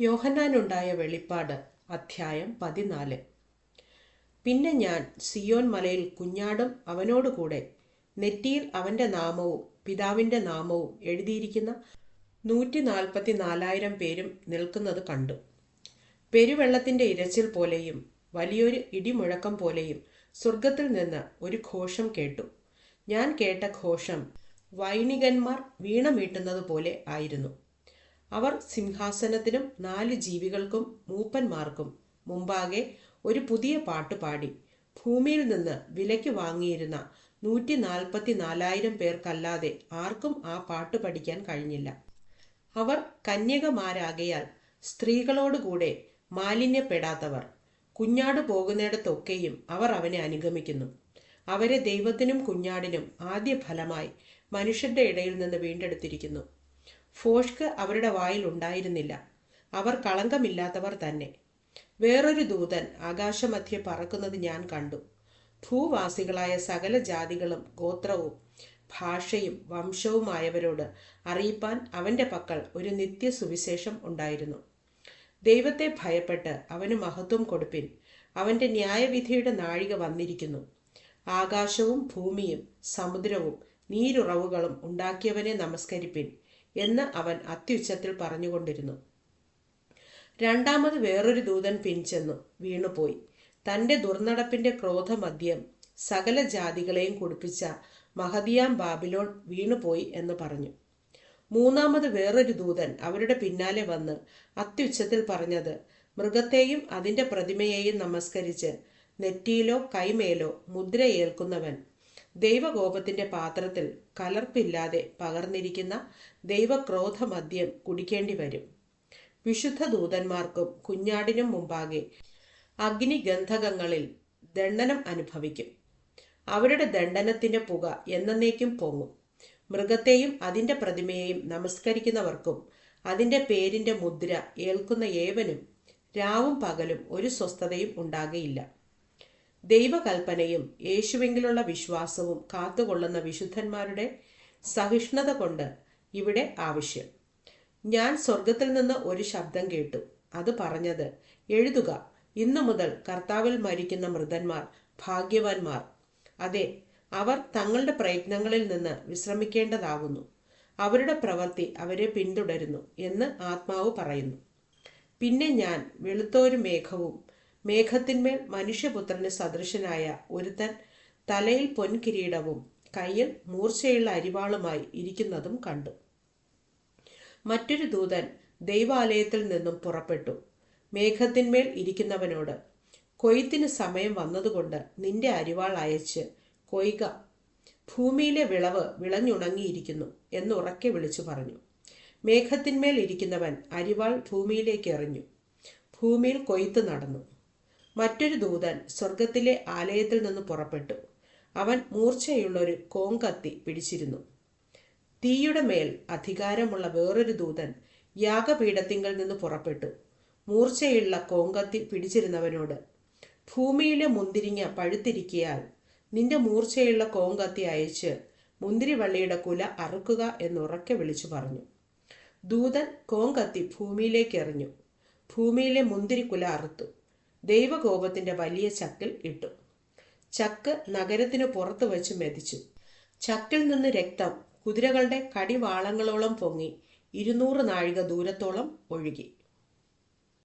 യോഹന്നാനുണ്ടായ വെളിപ്പാട് അധ്യായം പതിനാല്. പിന്നെ ഞാൻ സിയോൻ മലയിൽ കുഞ്ഞാടും അവനോടുകൂടെ നെറ്റിയിൽ അവന്റെ നാമവും പിതാവിന്റെ നാമവും എഴുതിയിരിക്കുന്ന നൂറ്റി നാൽപ്പത്തി നാലായിരം പേരും നിൽക്കുന്നത് കണ്ടു. പെരുവെള്ളത്തിന്റെ ഇരച്ചിൽ പോലെയും വലിയൊരു ഇടിമുഴക്കം പോലെയും സ്വർഗത്തിൽ നിന്ന് ഒരു ഘോഷം കേട്ടു. ഞാൻ കേട്ട ഘോഷം വൈണികന്മാർ വീണമീട്ടുന്നത് പോലെ ആയിരുന്നു. അവർ സിംഹാസനത്തിനും നാല് ജീവികൾക്കും മൂപ്പന്മാർക്കും മുമ്പാകെ ഒരു പുതിയ പാട്ട് പാടി. ഭൂമിയിൽ നിന്ന് വിലയ്ക്ക് വാങ്ങിയിരുന്ന നൂറ്റി നാൽപ്പത്തി നാലായിരം പേർക്കല്ലാതെ ആർക്കും ആ പാട്ട് പഠിക്കാൻ കഴിഞ്ഞില്ല. അവർ കന്യകമാരാകയാൽ സ്ത്രീകളോടുകൂടെ മാലിന്യപ്പെടാത്തവർ കുഞ്ഞാട് പോകുന്നിടത്തൊക്കെയും അവർ അവനെ അനുഗമിക്കുന്നു. അവരെ ദൈവത്തിനും കുഞ്ഞാടിനും ആദ്യ ഫലമായി മനുഷ്യരുടെ ഇടയിൽ നിന്ന് വീണ്ടെടുത്തിരിക്കുന്നു. ഫോഷ്ക്ക് അവരുടെ വായിൽ ഉണ്ടായിരുന്നില്ല. അവർ കളങ്കമില്ലാത്തവർ തന്നെ. വേറൊരു ദൂതൻ ആകാശമധ്യെ പറക്കുന്നത് ഞാൻ കണ്ടു. ഭൂവാസികളായ സകല ജാതികളും ഗോത്രവും ഭാഷയും വംശവുമായവരോട് അറിയിപ്പാൻ അവന്റെ പക്കൽ ഒരു നിത്യ സുവിശേഷം ഉണ്ടായിരുന്നു. ദൈവത്തെ ഭയപ്പെട്ട് അവന് മഹത്വം കൊടുപ്പിൻ അവന്റെ ന്യായവിധിയുടെ നാഴിക വന്നിരിക്കുന്നു. ആകാശവും ഭൂമിയും സമുദ്രവും നീരുറവുകളും ഉണ്ടാക്കിയവനെ നമസ്കരിപ്പിൻ. എന്ന് അവൻ അത്യുച്ചത്തിൽ പറഞ്ഞുകൊണ്ടിരുന്നു. രണ്ടാമത് വേറൊരു ദൂതൻ പിൻചെന്നു വീണുപോയി. തന്റെ ദുർനടപ്പിന്റെ ക്രോധമദ്യം സകല ജാതികളെയും കുടിപ്പിച്ച മഹദിയാം ബാബിലോൺ വീണുപോയി എന്ന് പറഞ്ഞു. മൂന്നാമത് വേറൊരു ദൂതൻ അവരുടെ പിന്നാലെ വന്ന് അത്യുച്ചത്തിൽ പറഞ്ഞത് മൃഗത്തെയും അതിന്റെ പ്രതിമയെയും നമസ്കരിച്ച് നെറ്റിയിലോ കൈമേലോ മുദ്രയേൽക്കുന്നവൻ ദൈവകോപത്തിന്റെ പാത്രത്തിൽ കലർപ്പില്ലാതെ പകർന്നിരിക്കുന്ന ദൈവക്രോധമദ്യം കുടിക്കേണ്ടി വരും വിശുദ്ധ ദൂതന്മാർക്കും കുഞ്ഞാടിനും മുമ്പാകെ അഗ്നിഗന്ധകങ്ങളിൽ ദണ്ഡനം അനുഭവിക്കും. അവരുടെ ദണ്ഡനത്തിന്റെ പുക എന്നേക്കും പൊങ്ങും. മൃഗത്തെയും അതിന്റെ പ്രതിമയെയും നമസ്കരിക്കുന്നവർക്കും അതിന്റെ പേരിന്റെ മുദ്ര ഏൽക്കുന്ന ഏവനും രാവും പകലും ഒരു സ്വസ്ഥതയും ഉണ്ടാകയില്ല. ദൈവകൽപ്പനയും യേശുവെങ്കിലുള്ള വിശ്വാസവും കാത്തുകൊള്ളുന്ന വിശുദ്ധന്മാരുടെ സഹിഷ്ണുത കൊണ്ട് ഇവിടെ ആവശ്യം. ഞാൻ സ്വർഗത്തിൽ നിന്ന് ഒരു ശബ്ദം കേട്ടു. അത് പറഞ്ഞത് എഴുതുക ഇന്നു മുതൽ കർത്താവിൽ മരിക്കുന്ന മൃതന്മാർ ഭാഗ്യവാന്മാർ. അതെ അവർ തങ്ങളുടെ പ്രയത്നങ്ങളിൽ നിന്ന് വിശ്രമിക്കേണ്ടതാകുന്നു. അവരുടെ പ്രവൃത്തി അവരെ പിന്തുടരുന്നു എന്ന് ആത്മാവ് പറയുന്നു. പിന്നെ ഞാൻ വെളുത്തോരു മേഘവും മേഘത്തിന്മേൽ മനുഷ്യപുത്രന് സദൃശനായ ഒരുത്തൻ തലയിൽ പൊൻകിരീടവും കയ്യിൽ മൂർച്ചയുള്ള അരിവാളുമായി ഇരിക്കുന്നതും കണ്ടു. മറ്റൊരു ദൂതൻ ദൈവാലയത്തിൽ നിന്നും പുറപ്പെട്ടു. മേഘത്തിന്മേൽ ഇരിക്കുന്നവനോട് കൊയ്ത്തിന് സമയം വന്നതുകൊണ്ട് നിന്റെ അരിവാൾ അയച്ച് കൊയ്ക. ഭൂമിയിലെ വിളവ് വിളഞ്ഞുണങ്ങിയിരിക്കുന്നു എന്ന് ഉറക്കെ വിളിച്ചു പറഞ്ഞു. മേഘത്തിന്മേൽ ഇരിക്കുന്നവൻ അരിവാൾ ഭൂമിയിലേക്ക് എറിഞ്ഞു. ഭൂമിയിൽ കൊയ്ത്ത് നടന്നു. മറ്റൊരു ദൂതൻ സ്വർഗത്തിലെ ആലയത്തിൽ നിന്ന് പുറപ്പെട്ടു. അവൻ മൂർച്ചയുള്ള ഒരു കോങ്കത്തി പിടിച്ചിരുന്നു. തീയുടെ മേൽ അധികാരമുള്ള വേറൊരു ദൂതൻ യാഗപീഠത്തിങ്കൽ നിന്ന് പുറപ്പെട്ടു. മൂർച്ചയുള്ള കോങ്കത്തി പിടിച്ചിരുന്നവനോട് ഭൂമിയിലെ മുന്തിരിങ്ങ പഴുത്തിരിക്കിയാൽ നിന്റെ മൂർച്ചയുള്ള കോങ്കത്തി അയച്ച് മുന്തിരിവള്ളിയുടെ കുല അറുക്കുക എന്നുറക്കെ വിളിച്ചു പറഞ്ഞു. ദൂതൻ കോങ്കത്തി ഭൂമിയിലേക്ക് എറിഞ്ഞു. ഭൂമിയിലെ മുന്തിരിക്കുല അറുത്തു. ദൈവകോപത്തിന്റെ വലിയ ചക്കിൽ ഇട്ടു. ചക്ക് നഗരത്തിന് പുറത്തു വെച്ച് മെതിച്ചു. ചക്കിൽ നിന്ന് രക്തം കുതിരകളുടെ കടിവാളങ്ങളോളം പൊങ്ങി ഇരുന്നൂറ് നാഴിക ദൂരത്തോളം ഒഴുകി.